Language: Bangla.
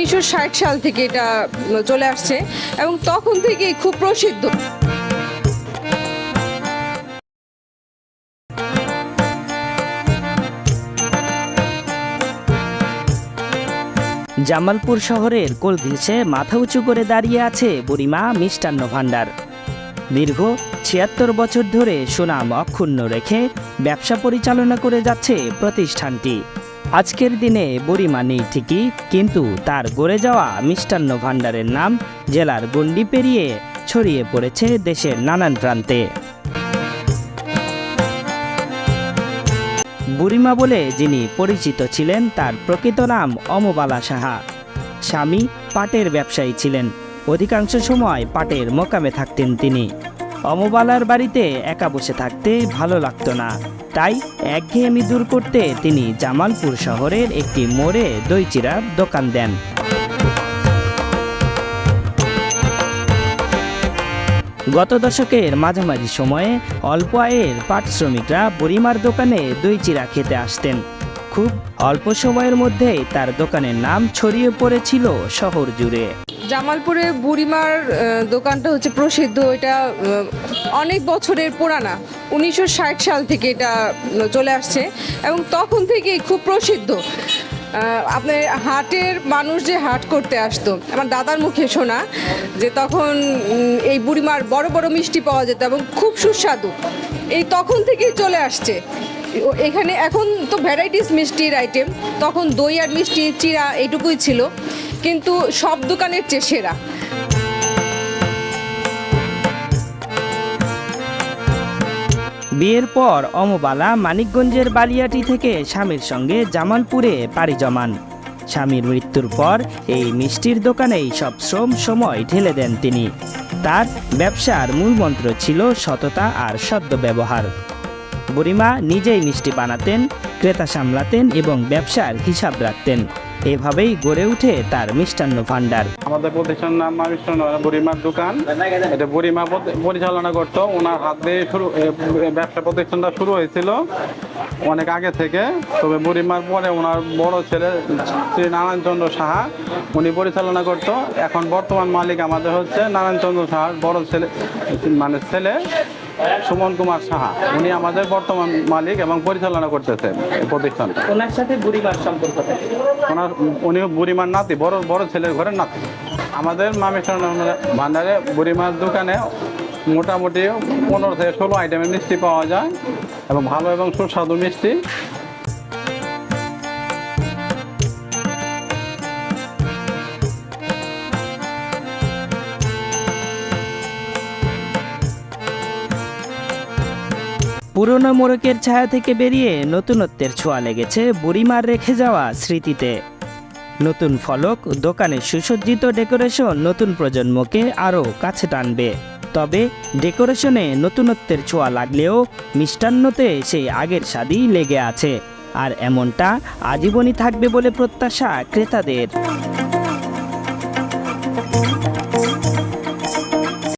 উনিশশো সাল থেকে এটা চলে আসছে এবং তখন থেকেই খুব প্রসিদ্ধ। জামালপুর শহরের কোল ঘেঁষে মাথা উঁচু করে দাঁড়িয়ে আছে বুড়িমা মিষ্টান্ন ভাণ্ডার। দীর্ঘ ছিয়াত্তর বছর ধরে সুনাম অক্ষুণ্ণ রেখে ব্যবসা পরিচালনা করে যাচ্ছে প্রতিষ্ঠানটি। আজকের দিনে বুড়িমা নেই ঠিকই, কিন্তু তার গড়ে যাওয়া মিষ্টান্ন ভাণ্ডারের নাম জেলার গণ্ডি পেরিয়ে ছড়িয়ে পড়েছে দেশের নানান প্রান্তে। বুড়িমা বলে যিনি পরিচিত ছিলেন তার প্রকৃত নাম অমবালা সাহা। স্বামী পাটের ব্যবসায়ী ছিলেন। অধিকাংশ সময় পাটের মোকামে থাকতেন তিনি। অমবালার বাড়িতে একা বসে থাকতে ভালো লাগতো না। তাই একঘেয়েমি দূর করতে তিনি জামালপুর শহরের একটি মোড়ে দই চিরার দোকান দেন। গত দশকের মাঝামাঝি সময়ে অল্প আয়ের পাট শ্রমিকরা বুড়িমার দোকানে দই চিরা খেতে আসতেন। খুব অল্প সময়ের মধ্যেই তার দোকানের নাম ছড়িয়ে পড়েছিল শহর জুড়ে। জামালপুরে বুড়িমার দোকানটা হচ্ছে প্রসিদ্ধ। এটা অনেক বছরের পুরানা। উনিশশো ষাট সাল থেকে এটা চলে আসছে এবং তখন থেকেই খুব প্রসিদ্ধ। আপনার হাটের মানুষ যে হাট করতে আসতো, আমার দাদার মুখে শোনা যে তখন এই বুড়িমার বড় বড় মিষ্টি পাওয়া যেত এবং খুব সুস্বাদু। এই তখন থেকেই চলে আসছে। এখানে এখন তো ভ্যারাইটিস মিষ্টির আইটেম তখন দই আর মিষ্টি চিরা এইটুকুই ছিল। কিন্তু সব দোকানের চেয়ে সেরা। বিয়ের পর অমবালা মানিকগঞ্জের বালিয়াটি থেকে স্বামীর সঙ্গে জামালপুরে পাড়ি জমান। স্বামীর মৃত্যুর পর এই মিষ্টির দোকানেই সব শ্রম সময় ঢেলে দেন তিনি। তার ব্যবসার মূল মন্ত্র ছিল সততা আর সদ্য ব্যবহার। বুড়িমা নিজেই মিষ্টি বানাতেন, ক্রেতা সামলাতেন এবং ব্যবসার হিসাব রাখতেন। এভাবেই গড়ে ওঠে তার মিষ্টান্ন ভাণ্ডার। আমাদের প্রতিষ্ঠান নাম মামিষ্টান বুড়িমার দোকান। এটা বুড়িমা পরিচালনা করতো। ওনার হাত দিয়ে শুরু ব্যবসা প্রতিষ্ঠানটা শুরু হয়েছিল অনেক আগে থেকে। তবে বুড়িমার পরে ওনার বড় ছেলে শ্রী নারায়ণচন্দ্র সাহা, উনি পরিচালনা করতো। এখন বর্তমান মালিক আমাদের হচ্ছে নারায়ণচন্দ্র সাহার বড় ছেলে মানে ছেলে। সুমন কুমার সাহা উনি আমাদের বর্তমান মালিক এবং পরিচালনা করতেছেন এই প্রতিষ্ঠানটা ওনার সাথে বুড়িমার সম্পর্ক থাকে। ওনার উনি বুড়িমার নাতি বড় বড় ছেলের ঘরের নাতি। আমাদের মামেশ্বর ভান্ডারে বুড়িমার দোকানে মোটামুটি পনেরো থেকে ষোলো আইটেমের মিষ্টি পাওয়া যায় এবং ভালো এবং সুস্বাদু মিষ্টি। পুরনো মোড়কের ছায়া থেকে বেরিয়ে নতুনত্বের ছোঁয়া লেগেছে বুড়িমার রেখে যাওয়া স্মৃতিতে। নতুন ফলক দোকানের সুসজ্জিত ডেকোরেশন নতুন প্রজন্মকে আরও কাছে টানবে। তবে ডেকোরেশনে নতুনত্বের ছোঁয়া লাগলেও মিষ্টান্নতে সেই আগের স্বাদই লেগে আছে। আর এমনটা আজীবনই থাকবে বলে প্রত্যাশা ক্রেতাদের।